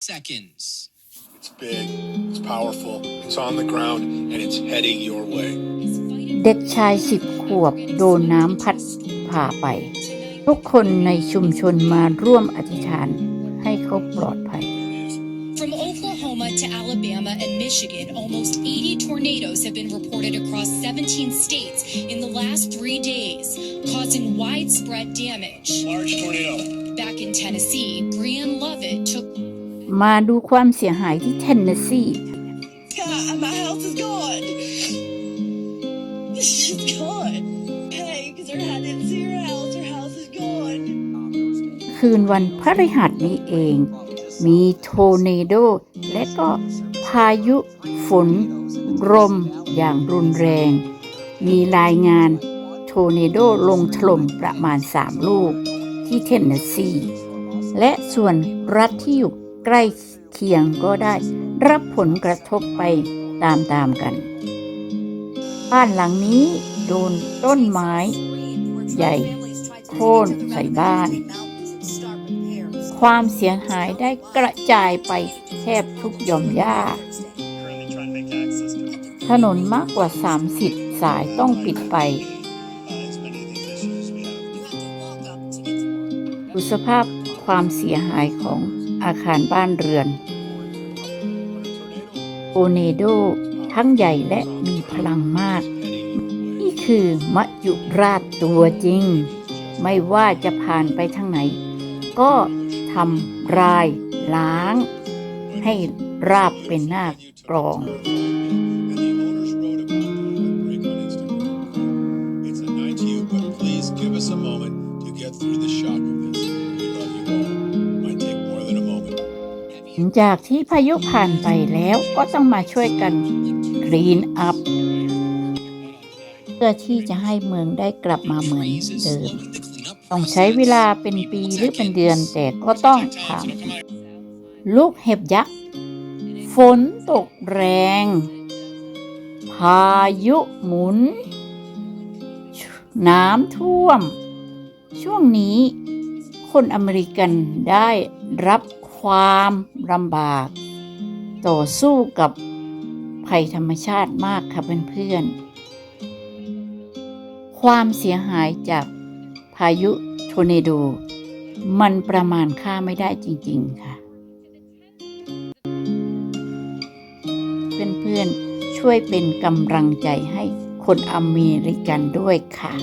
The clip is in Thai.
seconds. It's big, it's powerful, it's on the ground, and it's heading your way. เด็กชายสิบขวบโดนน้ำพัดพาไป ทุกคนในชุมชนมาร่วมอธิษฐานให้เขาปลอดภัย From Oklahoma to Alabama and Michigan, almost 80 tornadoes have been reported across 17 states in the last three days, causing widespread damage. Large tornado. Back in Tennessee, Brian Lovett took มาดูความเสียหายที่เทนเนสซี my house is gone. She's gone. Hey, because her I didn't see her house. Her house is gone. คืนวันพฤหัสนี้เอง มีโทร์เนโด และก็พายุฝนลมอย่างรุนแรง มีรายงานโทร์เนโดลงถล่มประมาณ 3 ลูกที่เทนเนสซี และส่วนรัฐที่อยู่ ใกล้เคียงก็ได้ รับผลกระทบไปตามๆกัน บ้านหลังนี้โดนต้นไม้ ใหญ่โค่นใส่บ้าน ความเสียหายได้กระจายไปแทบทุกหย่อมหญ้า ถนนมากกว่า 30 สายต้องปิดไปดูสภาพความเสียหายของ อาคารบ้านเรือนโอเนโดทั้งใหญ่และมีพลังมาก นี่คือมัจยุราชตัวจริง ไม่ว่าจะผ่านไปทางไหน ก็ทำรายล้าง ให้ราบเป็นหน้ากรอง through the shock of this. จากที่พายุผ่านไปแล้วก็ต้องมาช่วยกันคลีนอัพเพื่อที่จะให้เมืองได้กลับมาเหมือนเดิม ต้องใช้เวลาเป็นปีหรือเป็นเดือนแต่ก็ต้องทำลูกเห็บยักษ์ ฝนตกแรง พายุหมุน น้ำท่วม ช่วงนี้คนอเมริกันได้รับ ความลำบาก ต่อสู้กับภัยธรรมชาติมากค่ะเพื่อนๆ ความเสียหายจากพายุโทอร์เนโด มันประมาณค่าไม่ได้จริง ๆ ค่ะ เพื่อนๆ ช่วยเป็นกำลังใจให้คนอเมริกันด้วยค่ะ